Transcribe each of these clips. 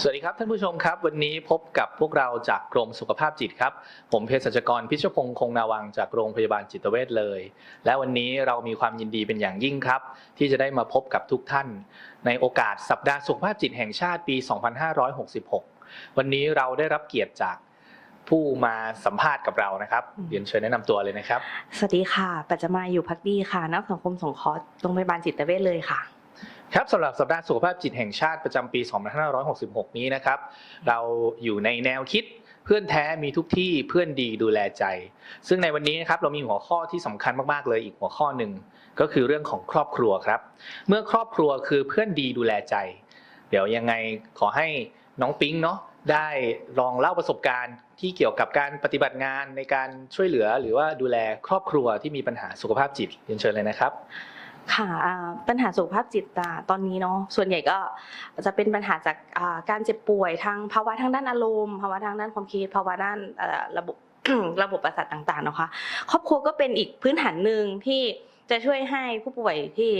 สวัสดีครับท่านผู้ชมครับ วันนี้พบกับพวกเราจากกรมสุขภาพจิตครับ ผมเภสัชกรพิชพงศ์คงนาวังจากโรงพยาบาลจิตเวชเลย และวันนี้เรามีความยินดีเป็นอย่างยิ่งครับ ที่จะได้มาพบกับทุกท่าน ในโอกาสสัปดาห์สุขภาพจิตแห่งชาติปี 2566 วันนี้เราได้รับเกียรติจากผู้มาสัมภาษณ์กับเรานะครับอืมเรียนเชิญแนะนำตัวเลยนะครับ สวัสดีค่ะ ปัจจมาอยู่พักดีค่ะ นักสังคมสงเคราะห์โรงพยาบาลจิตเวชเลยค่ะ ครับสำหรับสัปดาห์สุขภาพจิตแห่งชาติประจำปี 2566 นี้นะครับ เราอยู่ในแนวคิดเพื่อนแท้มีทุกที่เพื่อนดีดูแลใจ ซึ่งในวันนี้นะครับเรามีหัวข้อที่สำคัญมากๆเลยอีกหัวข้อหนึ่งก็คือเรื่องของครอบครัวครับ เมื่อครอบครัวคือเพื่อนดีดูแลใจ เดี๋ยวยังไงขอให้น้องปิ๊งเนาะได้ลองเล่าประสบการณ์ที่เกี่ยวกับการปฏิบัติงานในการช่วยเหลือ หรือว่าดูแลครอบครัวที่มีปัญหาสุขภาพจิตเรียนเชิญเลยนะครับ ค่ะปัญหาสุขภาพจิตตอนนี้เนาะส่วนใหญ่ก็จะเป็นปัญหาจากการเจ็บป่วยทางภาวะทางด้านอารมณ์ภาวะทางด้านความคิดภาวะด้านระบบระบบประสาทต่างๆนะคะครอบครัวก็เป็นอีกพื้นฐานหนึ่งที่จะช่วยให้ผู้ป่วยที่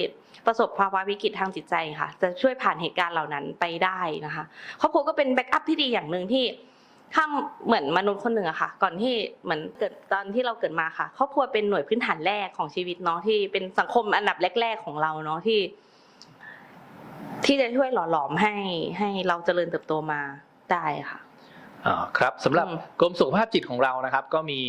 ประสบภาวะวิกฤตทางจิตใจค่ะ จะช่วยผ่านเหตุการณ์เหล่านั้นไปได้นะคะ ครอบครัวก็เป็นแบ็กอัพที่ดีอย่างหนึ่งที่ ถ้าเหมือนมนุษย์คนหนึ่งอะค่ะ ก่อนที่เหมือนเกิดตอนที่เราเกิดมาค่ะครอบครัวเป็นหน่วยพื้นฐานแรกของชีวิตเนาะที่เป็นสังคมอันดับแรก ๆของเราเนาะที่ ที่จะช่วยหล่อหลอมให้ให้เราเจริญเติบโตมาได้ค่ะอ่าครับสำหรับอืมกรมสุขภาพจิตของเรานะครับ ก็มี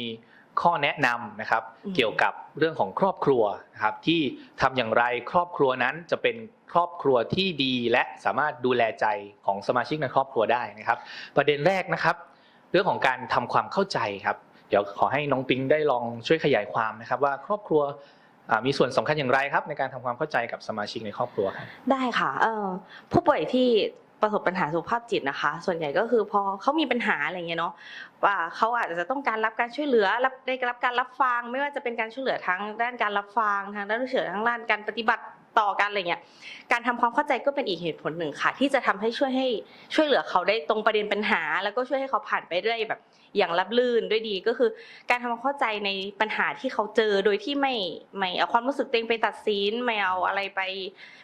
ข้อแนะนำนะครับอืมเกี่ยวกับเรื่องของครอบครัวนะครับที่ทำอย่างไรครอบครัวนั้นจะเป็นครอบครัวที่ดีและสามารถดูแลใจของสมาชิกในครอบครัวได้นะครับ ประเด็นแรกนะครับเรื่องของการทำความเข้าใจครับเดี๋ยวขอให้น้องปิงได้ลองช่วยขยายความนะครับ ว่าครอบครัวมีส่วนสำคัญอย่างไรครับ ในการทำความเข้าใจกับสมาชิกในครอบครัวครับได้ค่ะผู้ป่วยที่ประสบปัญหาสุขภาพจิตนะคะ ส่วนใหญ่ก็คือพอเขามีปัญหาอะไรเงี้ยเนาะว่าเขาอาจจะต้องการรับการช่วยเหลือรับได้รับการรับฟัง ไม่ว่าจะเป็นการช่วยเหลือทั้งด้านการรับฟังทางด้านช่วยเหลือทั้งด้านการปฏิบัติ ต่อกันอะไรเงี้ยการทำความเข้าใจก็เป็นอีกเหตุผลหนึ่งค่ะ ที่จะทำให้ช่วยให้ช่วยเหลือเขาได้ตรงประเด็นปัญหา แล้วก็ช่วยให้เขาผ่านไปได้แบบอย่างรับลื่นด้วยดีก็คือ การทำความเข้าใจในปัญหาที่เขาเจอโดยที่ไม่ไม่เอาความรู้สึกตัวเองไปตัดสินไม่เอาอะไรไป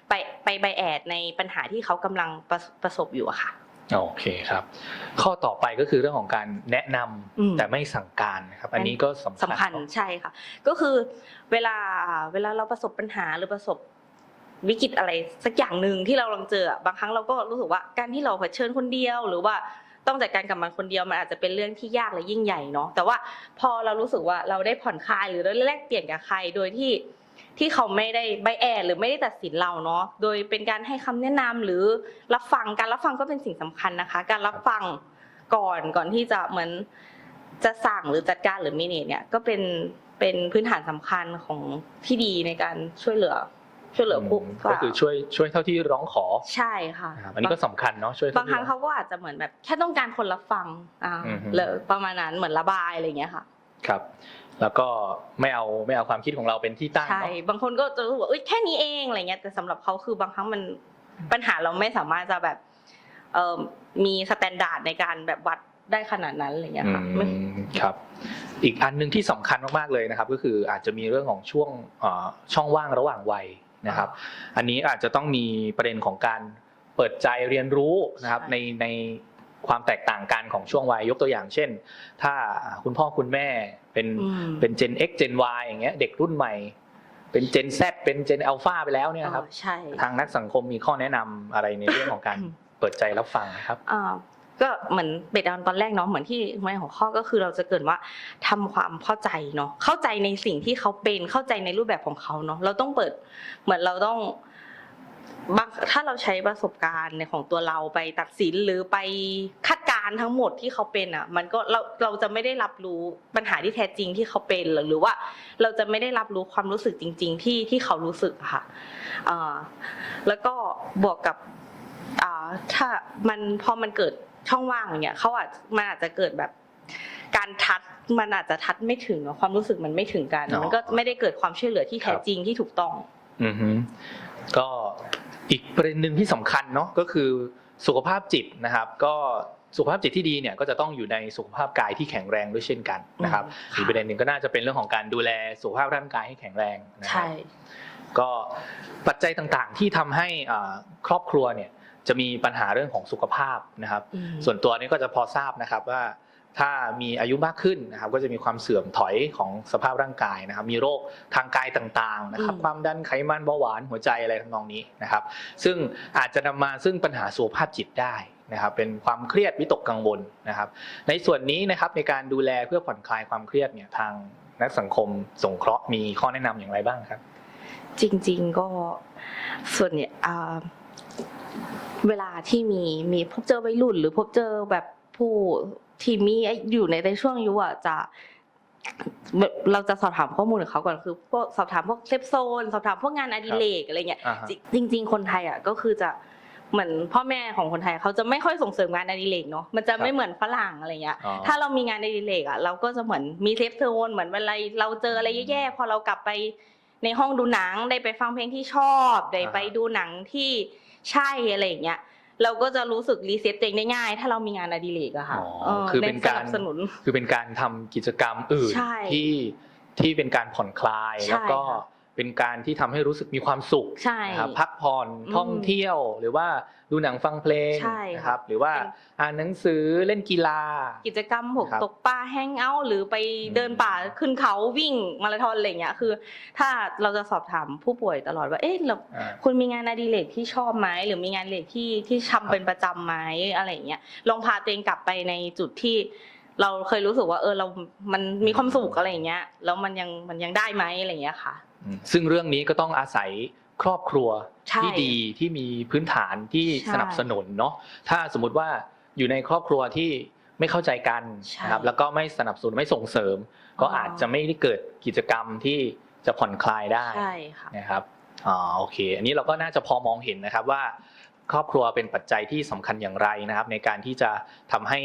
ไปไปไบแอดในปัญหาที่เขากำลังประประสบอยู่อะค่ะโอเคครับ ข้อต่อไปก็คือเรื่องของการแนะนำอืมแต่ไม่สั่งการนะครับ อันนี้ก็สำคัญสำคัญเนอะใช่ค่ะ ก็คือเวลาเวลาเราประสบปัญหาหรือประสบ วิกฤตอะไรสักอย่างหนึ่งที่เราลองเจอบางครั้งเราก็รู้สึกว่าการที่เราเผชิญคนเดียว หรือว่าต้องจัดการกับมันคนเดียวมันอาจจะเป็นเรื่องที่ยากและยิ่งใหญ่เนาะแต่ว่าพอเรารู้สึกว่าเราได้ผ่อนคลายหรือเราได้แลกเปลี่ยนกับใครโดยที่ที่เขาไม่ได้ใบแอดหรือไม่ได้ตัดสินเราเนาะโดยเป็นการให้คำแนะนำหรือรับฟังการรับฟังก็เป็นสิ่งสำคัญนะคะ การรับฟังก่อนก่อนที่จะเหมือนจะสั่งหรือจัดการหรือมินิเนี่ยก็เป็นเป็นพื้นฐานสำคัญของที่ดีในการช่วยเหลือ ช่วยเหลือผู้มก็คือช่วยช่วยเท่าที่ร้องขอใช่ค่ะนะครับอันนี้ก็สำคัญเนาะช่วยบางครั้งเขาก็อาจจะเหมือนแบบแค่ต้องการคนรับฟังอ่าอือฮึหรือประมาณนั้นเหมือนระบายอะไรอย่างเงี้ยค่ะ ครับ แล้วก็ไม่เอาไม่เอาความคิดของเราเป็นที่ตั้งใช่เนาะบางคนก็จะรู้สึกว่าเอ้ยแค่นี้เองอะไรเงี้ยแต่สำหรับเขาคือบางครั้งมันปัญหาเราไม่สามารถจะแบบเอ่อมีสแตนดาร์ดในการแบบวัดได้ขนาดนั้นอะไรเงี้ยอืค่ะไม่มครับ อีกอันหนึ่งที่สำคัญมากๆเลยนะครับ ก็คืออาจจะมีเรื่องของช่วงเอ่อช่องว่างระหว่างวัย นะครับ อันนี้อาจจะต้องมีประเด็นของการเปิดใจเรียนรู้นะครับในในความแตกต่างกันของช่วงวัยยกตัวอย่างเช่น ถ้าคุณพ่อคุณแม่เป็นอืมเป็น Gen X Gen Y อย่างเงี้ยเด็กรุ่นใหม่ เป็น Gen Z เป็น Gen Alpha ไปแล้วเนี่ยครับอ๋อใช่ทางนักสังคมมีข้อแนะนำอะไรในเรื่องของการอืมเปิดใจรับฟังนะครับอ่า ก็เหมือนเบดดอนตอนแรกเนาะเหมือนที่แม่ของข้อก็คือเราจะเกิดว่าทำความเข้าใจเนาะเข้าใจในสิ่งที่เขาเป็นเข้าใจในรูปแบบของเขาเนาะเราต้องเปิดเหมือนเราต้องบางถ้าเราใช้ประสบการณ์ในของตัวเราไปตัดสินหรือไปคาดการณ์ทั้งหมดที่เขาเป็นอะ มันก็เราเราจะไม่ได้รับรู้ปัญหาที่แท้จริงที่เขาเป็นหรือหรือว่า เราจะไม่ได้รับรู้ความรู้สึกจริง ๆ ที่ที่เขารู้สึกค่ะอ่าแล้วก็บวกกับอ่าถ้ามันพอมันเกิด ช่องว่างอย่างเงี้ยเขาอาจมันอาจจะเกิดแบบการทัดมันอาจจะทัดไม่ถึงเนอะความรู้สึกมันไม่ถึงกันอ๋อมันก็ไม่ได้เกิดความช่วยเหลือที่แท้ครับจริงที่ถูกต้องอือฮึก็อีกประเด็นหนึ่งที่สำคัญเนาะก็คือสุขภาพจิตนะครับ ก็สุขภาพจิตที่ดีเนี่ยก็จะต้องอยู่ในสุขภาพกายที่แข็งแรงด้วยเช่นกันนะครับอืมค่ะอีกประเด็นหนึ่งก็น่าจะเป็นเรื่องของการดูแลสุขภาพร่างกายให้แข็งแรงนะครัใช่บก็ปัจจัยต่างๆที่ทำให้อ่าครอบครัวเนี่ย จะมีปัญหาเรื่องของสุขภาพนะครับอืมส่วนตัวนี้ก็จะพอทราบนะครับว่าถ้ามีอายุมากขึ้นนะครับก็จะมีความเสื่อมถอยของสภาพร่างกายนะครับ มีโรคทางกายต่างๆนะครับอืมความดันไขมันเบาหวานหัวใจอะไรทำนองนี้นะครับ ซึ่งอาจจะนำมาซึ่งปัญหาสุขภาพจิตได้นะครับเป็นความเครียดวิตกกังวลนะครับ ในส่วนนี้นะครับในการดูแลเพื่อผ่อนคลายความเครียดเนี่ยทางนักสังคมสงเคราะห์มีข้อแนะนำอย่างไรบ้างครับ จริง ๆก็ส่วนเนี่ยอ่า เวลาที่มีมีพบเจอวัยรุ่น หรือพบเจอแบบผู้ที่มีอยู่ในในช่วงอายุอะจะแบบเราจะสอบถามข้อมูลกับเขาก่อนคือพวกสอบถามพวกเซฟโซน สอบถามพวกงานอดิเรกอะไรเงี้ยอ่าฮะจริง ๆ คนไทยอะก็คือจะเหมือนพ่อแม่ของคนไทยเขาจะไม่ค่อยส่งเสริมงานอดิเรกเนาะมันจะไม่เหมือนฝรั่งอะไรเงี้ยอ๋อถ้าเรามีงานอดิเรกอะเราก็จะเหมือนมีเซฟโซนเหมือนเวลาเราเจออะไรแย่ๆพอเรากลับไปในห้องดูหนังได้ไปฟังเพลงที่ชอบได้ไปดูหนังที่ ใช่อะไรอย่างเงี้ยเราก็จะรู้สึกรีเซ็ตตัวเองได้ง่าย ถ้าเรามีงานอดิเรกอะค่ะอ๋อเออคือเป็นการสนับสนุนคือเป็นการทำกิจกรรมอื่นใช่ที่ที่เป็นการผ่อนคลายใช่แล้วก็ค่ะ เป็นการที่ทำให้รู้สึกมีความสุขใช่ นะครับพักผ่อนอืมท่องเที่ยวหรือว่าดูหนังฟังเพลงใช่นะครับ หรือว่าเป็น อ่านหนังสือเล่นกีฬา กิจกรรมหกครับตกปลาแฮงเอาท์หรือไปเดินป่าขึ้นเขาวิ่งมาราธอนอะไรอย่างเงี้ยคือ ถ้าเราจะสอบถามผู้ป่วยตลอดว่าเอ๊ะเราอ่าคุณมีงานอดิเรกที่ชอบไหมหรือมีงานอดิเรกที่ที่ทำเป็นประจำไหมอะไรอย่างเงี้ยลองพาตัวเองกลับไปในจุดที่ เราเคยรู้สึกว่าเออเรา มันมีความสุขอะไรอย่างเงี้ยแล้วมันยังมันยังได้ไหมอะไรอย่างเงี้ยค่ะอืม ซึ่งเรื่องนี้ก็ต้องอาศัยครอบครัวใช่ที่ดีที่มีพื้นฐานที่ใช่สนับสนุนเนาะถ้าสมมุติว่าอยู่ในครอบครัวที่ไม่เข้าใจกันใช่นะครับแล้วก็ไม่สนับสนุนไม่ส่งเสริม ก็อ๋อออาจจะไม่ได้เกิดกิจกรรมที่จะผ่อนคลายได้ใช่ค่ะนะครับอ๋อโอเค อันนี้เราก็น่าจะพอมองเห็นนะครับว่า ครอบครัวเป็นปัจจัยที่สำคัญอย่างไรนะครับ ในการที่จะทำให้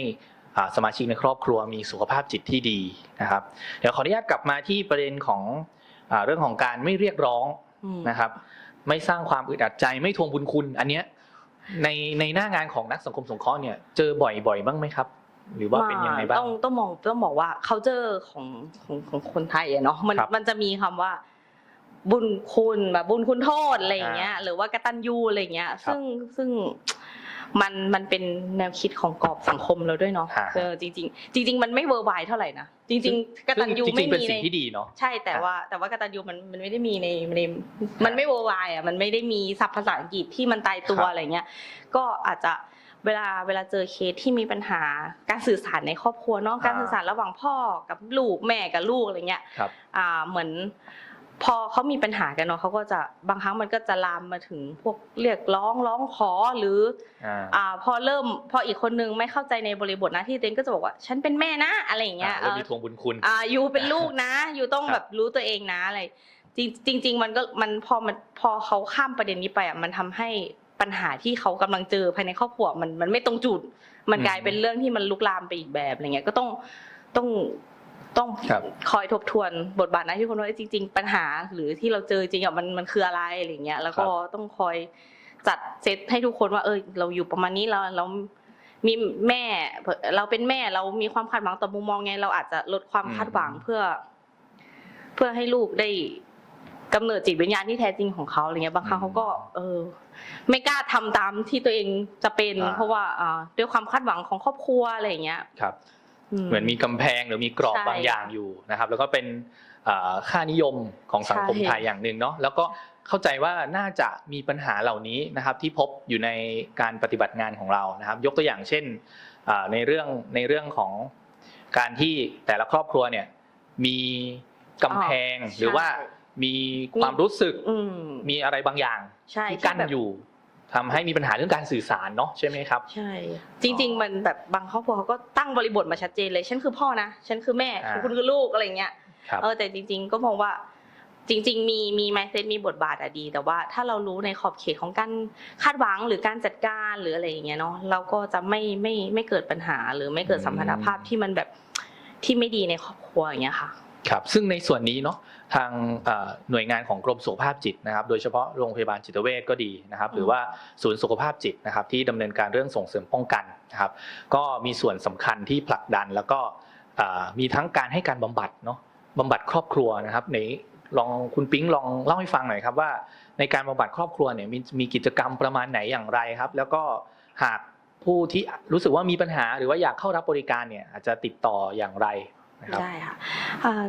อ่าสมาชิกในครอบครัวมีสุขภาพจิตที่ดีนะครับ เดี๋ยวขออนุญาตกลับมาที่ประเด็นของอา เรื่องของการไม่เรียกร้องอืมนะครับ ไม่สร้างความอึดอัดใจไม่ทวงบุญคุณ อันเนี้ยในในหน้างานของนักสังคมสงเคราะห์เนี่ยเจอบ่อยๆบ้างไหมครับ หรือว่าเป็นยังไงบ้างต้องต้องมองต้องบอกว่า culture ของของของคนไทยอะเนาะมันครับมันจะมีคำว่าบุญคุณแบบบุญคุณโทษอะไรอย่างเงี้ยอ่าหรือว่ากตัญญูอะไรอย่างเงี้ยครับซึ่งซึ่ง มันมันเป็นแนวคิดของกรอบสังคมเราด้วยเนาะอ่าเออจริง ๆ จริง ๆ มันไม่เวอร์ไวเท่าไหร่นะจริง ๆกตัญญูซึ่งจไม่ริงๆเป็นมีในสิ่งที่ดีเนาะ ใช่แต่ครับว่าแต่ว่ากตัญญูมันมันไม่ได้มีในในมันไม่เวอร์ไวอะมันไม่ได้มีศัพท์ภาษาอังกฤษที่มันตายตัวครับ อะไรเงี้ยก็อาจจะเวลาเวลาเจอเคสที่มีปัญหาการสื่อสารในครอบครัวเนาะการสื่อสารระหว่างพ่อกับลูกแม่กับลูกอะไรเงี้ย ครับ อ่าเหมือน พอเขามีปัญหากันเนาะเขาก็จะบางครั้งมันก็จะลามมาถึงพวกเรียกร้องร้องขอหรืออ่าอ่าพอเริ่มพออีกคนนึงไม่เข้าใจในบริบทหน้าที่ตัวเองก็จะบอกว่า ฉันเป็นแม่นะอะไรอย่างเงี้ยอ่าแล้วเออมีทวงบุญคุณอ่ายูเป็นลูกนะยูต้องครับแบบรู้ตัวเองนะอะไรจริงจริงๆมันก็มันพอมันพอเขาข้ามประเด็นนี้ไปอะมันทำให้ปัญหาที่เขากำลังเจอภายในครอบครัวมันมันไม่ตรงจุด มันกลายเป็นเรื่องที่มันลุกลามไปอีกแบบอะไรเงี้ยก็ต้องต้อง ต้องครับ คอยทบทวนบทบาทหน้าที่คนว่าจริง ๆ ปัญหาหรือที่เราเจอจริงอะมันมันคืออะไรอะไรเงี้ย แล้วก็ต้องคอยจัดเซตให้ทุกคนว่า เออเราอยู่ประมาณนี้เราเรามีแม่เราเป็นแม่เรามีความคาดหวังต่อมุมมองไง เราอาจจะลดความอืมคาดหวังเพื่อ เพื่อให้ลูกได้กำเนิดจิตวิญญาณที่แท้จริงของเขาอะไรเงี้ยบางครั้งเขาก็ เออ ไม่กล้าทำตามที่ตัวเองจะเป็น อ่า เพราะว่าอ่าด้วยความคาดหวังของครอบครัวอะไรอย่างเงี้ย ครับ เหมือนมีกำแพงหรือมีกรอบใช่บางอย่างอยู่นะครับ แล้วก็เป็นอ่าค่านิยมของสังคมใช่ไทยอย่างหนึ่งเนาะแล้วก็เข้าใจว่าน่าจะมีปัญหาเหล่านี้นะครับที่พบอยู่ในการปฏิบัติงานของเรานะครับ ยกตัวอย่างเช่นอ่าในเรื่องในเรื่องของการที่แต่ละครอบครัวเนี่ยมีกำแพงหรือว่ามีความรู้สึกอืมมีอะไรบางอย่างใช่ที่กั้นแบบอยู่ ทำให้มีปัญหาเรื่องการสื่อสารเนาะใช่ไหมครับ ใช่ จริง ๆ มันแบบบางครอบครัวเขาก็ตั้งบริบทมาชัดเจนเลย ฉันคือพ่อนะ ฉันคือแม่อ่าคุณคือลูกอะไรเงี้ยครับเออแต่จริง ๆ ก็มองว่าจริง ๆ มีมีไมเซ็ตมีบทบาทอะดี แต่ว่าถ้าเรารู้ในขอบเขตของการคาดหวังหรือการจัดการหรืออะไรอย่างเงี้ยเนาะเราก็จะไม่ไม่ไม่เกิดปัญหาหรือไม่เกิดสัมพันธภาพที่มันแบบที่ไม่ดีในครอบครัวอย่างเงี้ยค่ะ ครับซึ่งในส่วนนี้เนาะทางเอ่อหน่วยงานของกรมสุขภาพจิตนะครับ โดยเฉพาะโรงพยาบาลจิตเวชก็ดีนะครับ หรือว่าศูนย์สุขภาพจิตนะครับ ที่ดำเนินการเรื่องส่งเสริมป้องกันนะครับ ก็มีส่วนสำคัญที่ผลักดันแล้วก็เอ่อมีทั้งการให้การบำบัดเนาะบำบัดครอบครัวนะครับในลองคุณปิ๊งลองเล่าให้ฟังหน่อยครับว่า ในการบำบัดครอบครัวเนี่ยมีมีกิจกรรมประมาณไหนอย่างไรครับ แล้วก็หากผู้ที่รู้สึกว่ามีปัญหาหรือว่าอยากเข้ารับบริการเนี่ยอาจจะติดต่ออย่างไรนะ ครับ ได้ค่ะอ่า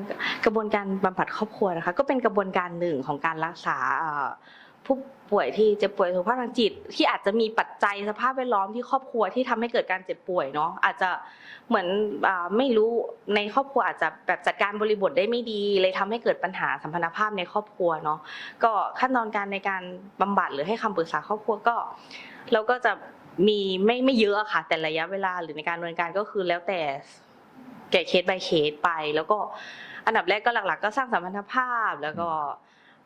กระบวนการบำบัดครอบครัวนะคะ ก็เป็นกระบวนการหนึ่งของการรักษาอ่าผู้ป่วยที่เจ็บป่วยสุขภาพทางจิต ที่อาจจะมีปัจจัยสภาพแวดล้อมที่ครอบครัวที่ทำให้เกิดการเจ็บป่วยเนาะอาจจะเหมือนอ่าไม่รู้ในครอบครัวอาจจะแบบจัดการบริบทได้ไม่ดี เลยทำให้เกิดปัญหาสัมพันธภาพในครอบครัวเนาะ ก็ขั้นตอนการในการบำบัดหรือให้คำปรึกษาครอบครัวก็ เราก็จะมีไม่ไม่เยอะอะค่ะ แต่ระยะเวลาหรือในการดำเนินการก็คือแล้วแต่ แก่เคส by เคสไป แล้วก็อันดับแรกก็หลักๆ ก็สร้างสัมพันธภาพแล้วก็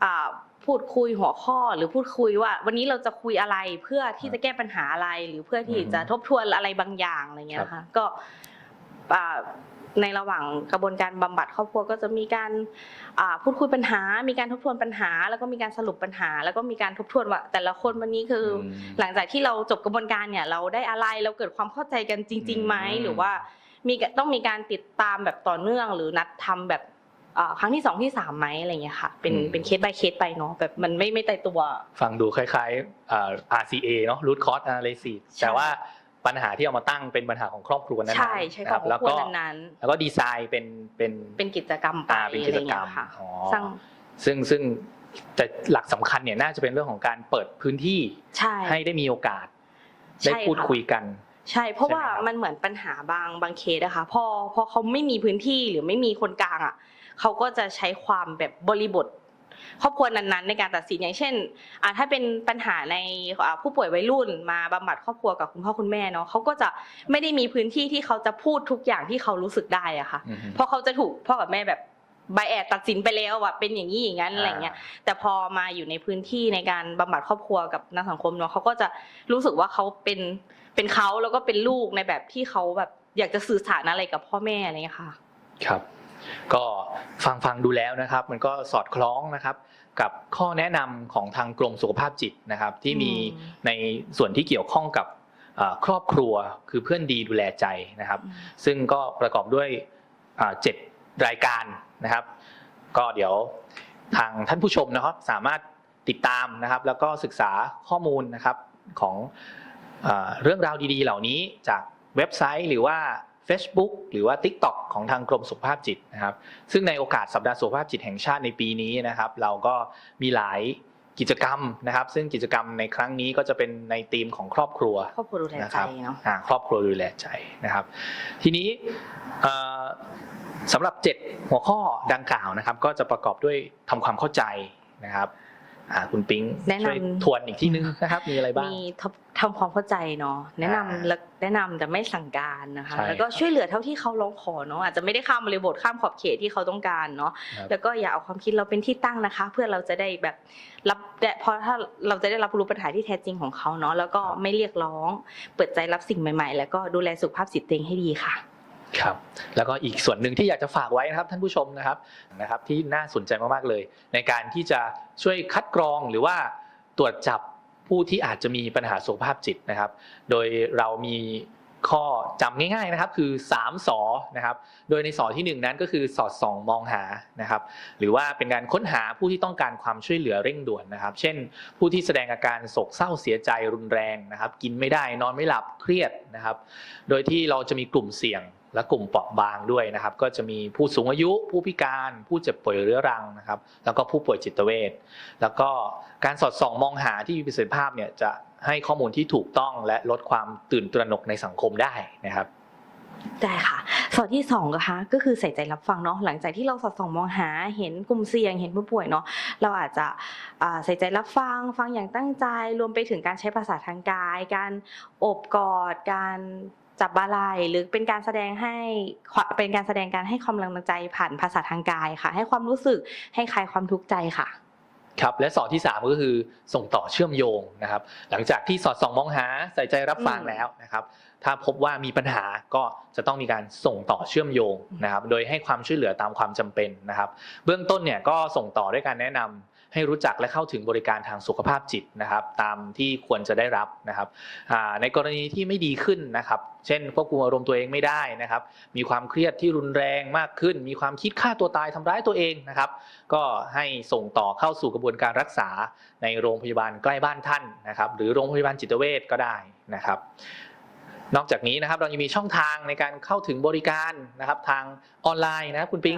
อ่าพูดคุยหัวข้อหรือพูดคุยว่า วันนี้เราจะคุยอะไรเพื่อที่จะแก้ปัญหาอะไร หรือเพื่อที่จะทบทวนอะไรบางอย่างอะไรเงี้ยนะคะก็อ่าในระหว่างกระบวนการบำบัดครอบครัวก็จะมีการอ่าพูดคุยปัญหา มีการทบทวนปัญหา แล้วก็มีการสรุปปัญหา แล้วก็มีการทบทวนว่า แต่ละคนวันนี้คืออมหลังจากที่เราจบกระบวนการเนี่ยเราได้อะไรเราเกิดความเข้าใจกันจริงๆไหมอืมหรือว่า มีต้องมีการติดตามแบบต่อเนื่อง หรือนัดทำแบบเอ่อครั้งที่สองที่สามไหมอะไรเงี้ยค่ะ เป็นเป็นเคส by เคสไปเนาะแบบมันไม่ไม่ตายตัว ฟังดูคล้ายๆเอ่อ RCA เนาะ root cause analysis ใช่แต่ว่าปัญหาที่เอามาตั้งเป็นปัญหาของครอบครัวนั้นๆใช่ใช่นะขคอรังบครแล้อบวครัวก็นั้นแล้วก็ดีไซน์เป็นเป็นๆเป็นกิจกรรมไปอ่าเป็นกิจกรรมอะไเงี้ยค่ะอ๋อสร้างซึ่งซึ่งแต่หลักสำคัญเนี่ยน่าจะเป็นเรื่องของการเปิดพื้นที่ใช่ให้ได้มีโอกาสใช่ได้พูดค่ะคุยกัน ใช่เพราะใช่ไหมว่าครับ มันเหมือนปัญหาบางบางเคสอะค่ะพอพอเขาไม่มีพื้นที่หรือไม่มีคนกลางอะเขาก็จะใช้ความแบบบริบท ครอบครัวนั้นๆ ในการตัดสินอย่างเช่นอ่าถ้าเป็นปัญหาในอ่าผู้ป่วยวัยรุ่นมาบำบัดครอบครัวกับคุณพ่อคุณแม่เนาะเขาก็จะไม่ได้มีพื้นที่ที่เขาจะพูดทุกอย่างที่เขารู้สึกได้อะค่ะ อือฮึเพราะเขาจะถูกพ่อกับแม่แบบใบแอดตัดสินไปแล้วว่าเป็นอย่างนี้อย่างนั้นอะไรเงี้ย แต่พอมาอยู่ในพื้นที่ในการบำบัดครอบครัวกับนักสังคมเนาะเขาก็จะรู้สึกว่าเขาเป็น เป็นเขาแล้วก็เป็นลูกในแบบที่เขาแบบอยากจะสื่อสารอะไรกับพ่อแม่อะไรเงี้ยค่ะครับ ก็ฟังฟังดูแล้วนะครับ มันก็สอดคล้องนะครับ กับข้อแนะนำของทางกรมสุขภาพจิตนะครับ ที่มีอืมในส่วนที่เกี่ยวข้องกับเอ่อครอบครัวคือเพื่อนดีดูแลใจนะครับ ซึ่งก็ประกอบด้วยอ่าเจ็ดรายการนะครับ ก็เดี๋ยวทางท่านผู้ชมนะครับสามารถติดตามนะครับ แล้วก็ศึกษาข้อมูลนะครับของอา เรื่องราวดีๆ เหล่านี้จากเว็บไซต์หรือว่า Facebook หรือว่า TikTok ของทางกรมสุขภาพจิตนะครับ ซึ่งในโอกาสสัปดาห์สุขภาพจิตแห่งชาติในปีนี้นะครับ เราก็มีหลายกิจกรรมนะครับ ซึ่งกิจกรรมในครั้งนี้ก็จะเป็นในธีมของครอบครัวครอบครัวดูแลนะใจครับเนาะอ่าครอบครัวดูแลใจนะครับ ทีนี้เอ่อสำหรับ 7 หัวข้อดังกล่าวนะครับ ก็จะประกอบด้วยทำความเข้าใจนะครับอ่า คุณปิ๊งแนะนำช่วยทวนอีกที่นึงนะครับมีอะไรบ้างมีทำทำความเข้าใจเนาะแนะนำอ่าและแนะนำแต่ไม่สั่งการนะคะใช่แล้วก็ช่วยเหลือเท่าที่เขาร้องขอเนาะอาจจะไม่ได้ข้ามบริบทข้ามขอบเขตที่เขาต้องการเนาะครับแล้วก็อย่าเอาความคิดเราเป็นที่ตั้งนะคะ เพื่อเราจะได้แบบรับและเพราะถ้าเราจะได้รับรู้ปัญหาที่แท้จริงของเขาเนาะแล้วก็ไม่เรียกร้อง เปิดใจรับสิ่งใหม่ ๆ แล้วก็ดูแลสุขภาพจิตตัวเองให้ดีค่ะ ครับแล้วก็อีกส่วนหนึ่งที่อยากจะฝากไว้นะครับท่านผู้ชมนะครับนะครับที่น่าสนใจมากๆเลย ในการที่จะช่วยคัดกรองหรือว่าตรวจจับผู้ที่อาจจะมีปัญหาสุขภาพจิตนะครับ โดยเรามีข้อจำง่ายๆนะครับคือ 3สอนะครับโดยในสอทีหนึ่1 นั้นก็คือสอดส่องมองหานะครับหรือว่าเป็นการค้นหาผู้ที่ต้องการความช่วยเหลือเร่งด่วนนะครับ เช่น ผู้ที่แสดงอาการโศกเศร้าเสียใจรุนแรงนะครับ กินไม่ได้นอนไม่หลับเครียดนะครับ โดยที่เราจะมีกลุ่มเสี่ยง และกลุ่มเปราะบางด้วยนะครับ ก็จะมีผู้สูงอายุ ผู้พิการ ผู้เจ็บป่วยเรื้อรังนะครับ แล้วก็ผู้ป่วยจิตเวชแล้วก็การสอดส่องมองหาที่มีประสิทธิภาพเนี่ยจะให้ข้อมูลที่ถูกต้องและลดความตื่นตระหนกในสังคมได้นะครับได้ค่ะสอดที่สองนะคะก็คือใส่ใจรับฟังเนาะหลังจากที่เราสอดส่องมองหาเห็นกลุ่มเสี่ยงเห็นผู้ป่วยเนาะเราอาจจะใส่ใจรับฟังฟังอย่างตั้งใจ รวมไปถึงการใช้ภาษาทางกาย การอบกอดการ จับบาไหล่หรือเป็นการแสดงให้เป็นการแสดงการให้ความกำลังใจผ่านภาษาทางกายค่ะ ให้ความรู้สึกให้คลายความทุกข์ใจค่ะครับและสอดที่ 3 ก็คือส่งต่อเชื่อมโยงนะครับ หลังจากที่สอดส่องมองหาใส่ใจรับฟังแล้วนะครับ ถ้าพบว่ามีปัญหาก็จะต้องมีการส่งต่อเชื่อมโยงนะครับ โดยให้ความช่วยเหลือตามความจำเป็นนะครับ เบื้องต้นเนี่ยก็ส่งต่อด้วยการแนะนำ ให้รู้จักและเข้าถึงบริการทางสุขภาพจิตนะครับตามที่ควรจะได้รับนะครับในกรณีที่ไม่ดีขึ้นนะครับ เช่นควบคุมอารมณ์ตัวเองไม่ได้นะครับ มีความเครียดที่รุนแรงมากขึ้น มีความคิดฆ่าตัวตายทำร้ายตัวเองนะครับ ก็ให้ส่งต่อเข้าสู่กระบวนการรักษาในโรงพยาบาลใกล้บ้านท่านนะครับ หรือโรงพยาบาลจิตเวชก็ได้นะครับนอกจากนี้นะครับเรายังมีช่องทางในการเข้าถึงบริการนะครับทางออนไลน์นะค,คุณปิง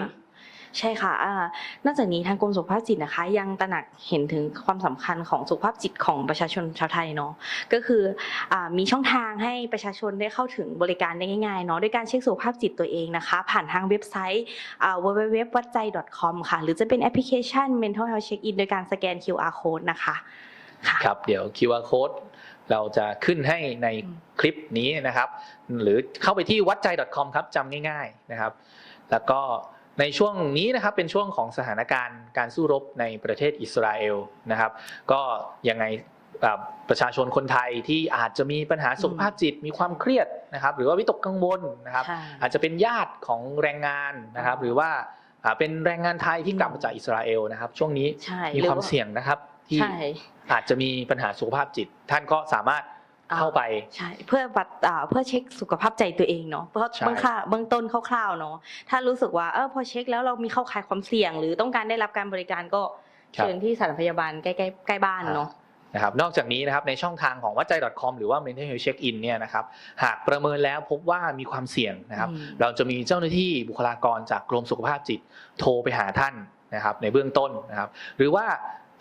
ใช่ค่ะอ่านอกจากนี้ทางกรมสุขภาพจิตนะคะ ยังตระหนักเห็นถึงความสำคัญของสุขภาพจิตของประชาชนชาวไทยเนาะก็คืออมีช่องทางให้ประชาชนได้เข้าถึงบริการได้ง่ายๆเนาะด้วยการเช็คสุขภาพจิตตัวเองนะคะ ผ่านทางเว็บไซต์ www วัดใจ .com ค่ะ หรือจะเป็นแอปพลิเคชัน mental health check in โดยการสแกน QR code นะคะครับเดี๋ยว QR code เราจะขึ้นให้ในคลิปนี้นะครับ หรือเข้าไปที่วัดใจ .com ครับจำง่าย ๆนะครับ แล้วก็ ในช่วงนี้นะครับเป็นช่วงของสถานการณ์การสู้รบในประเทศอิสราเอลนะครับ ก็ยังไงอ่าประชาชนคนไทยที่อาจจะมีปัญหาสุขภาพจิตมีความเครียดนะครับ หรือว่าวิตกกังวลนะครับใช่อาจจะเป็นญาติของแรงงานนะครับ หรือว่าอ่าเป็นแรงงานไทยที่กลับมาจากอิสราเอลนะครับ ช่วงนี้ใช่มีหรือความเสี่ยงนะครับที่ใช่อาจจะมีปัญหาสุขภาพจิต ท่านก็สามารถอ่า เข้าไป ใช่เพื่อวัดอ่าเพื่อเช็คสุขภาพใจตัวเองเนาะเพื่อใช่ เบื้องค่าเบื้องต้นคร่าวๆเนาะถ้ารู้สึกว่าเออพอเช็คแล้วเรามีเข้าข่ายความเสี่ยง หรือต้องการได้รับการบริการก็เชิญที่สถานพยาบาลใกล้ๆใกล้บ้านเนาะ นะครับนอกจากนี้นะครับในช่องทางของวัดใจ .com หรือว่า mental health check in เนี่ยนะครับหากประเมินแล้วพบว่ามีความเสี่ยงนะครับ อืม เราจะมีเจ้าหน้าที่บุคลากรจากกรมสุขภาพจิต โทรไปหาท่านนะครับในเบื้องต้นนะครับ หรือว่า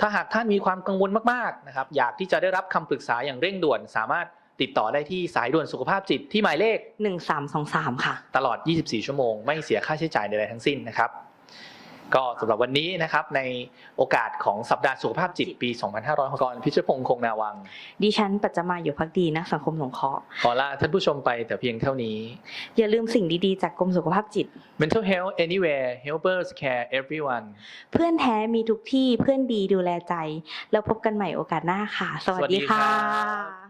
ถ้าหากท่านมีความกังวลมากๆนะครับอยากที่จะได้รับคำปรึกษาอย่างเร่งด่วน สามารถติดต่อได้ที่สายด่วนสุขภาพจิตที่หมายเลขหนึ่งสามสองสามค่ะ ตลอด 24 ชั่วโมง ไม่เสียค่าใช้จ่ายใดๆทั้งสิ้นนะครับ ก็สำหรับวันนี้นะครับในโอกาสของสัปดาห์สุขภาพจิตปี 2500กรพิชพงศ์คงนาวัง ดิฉันปัจจมาอยู่พักดีนักสังคมสงเคราะห์ขอลาท่านผู้ชมไปแต่เพียงเท่านี้ อย่าลืมสิ่งดีๆ จากกรมสุขภาพจิต Mental Health Anywhere Helpers Care Everyone เพื่อนแท้มีทุกที่เพื่อนดีดูแลใจ แล้วพบกันใหม่โอกาสหน้าค่ะ สวัสสวัสดีดีครัค่ะบ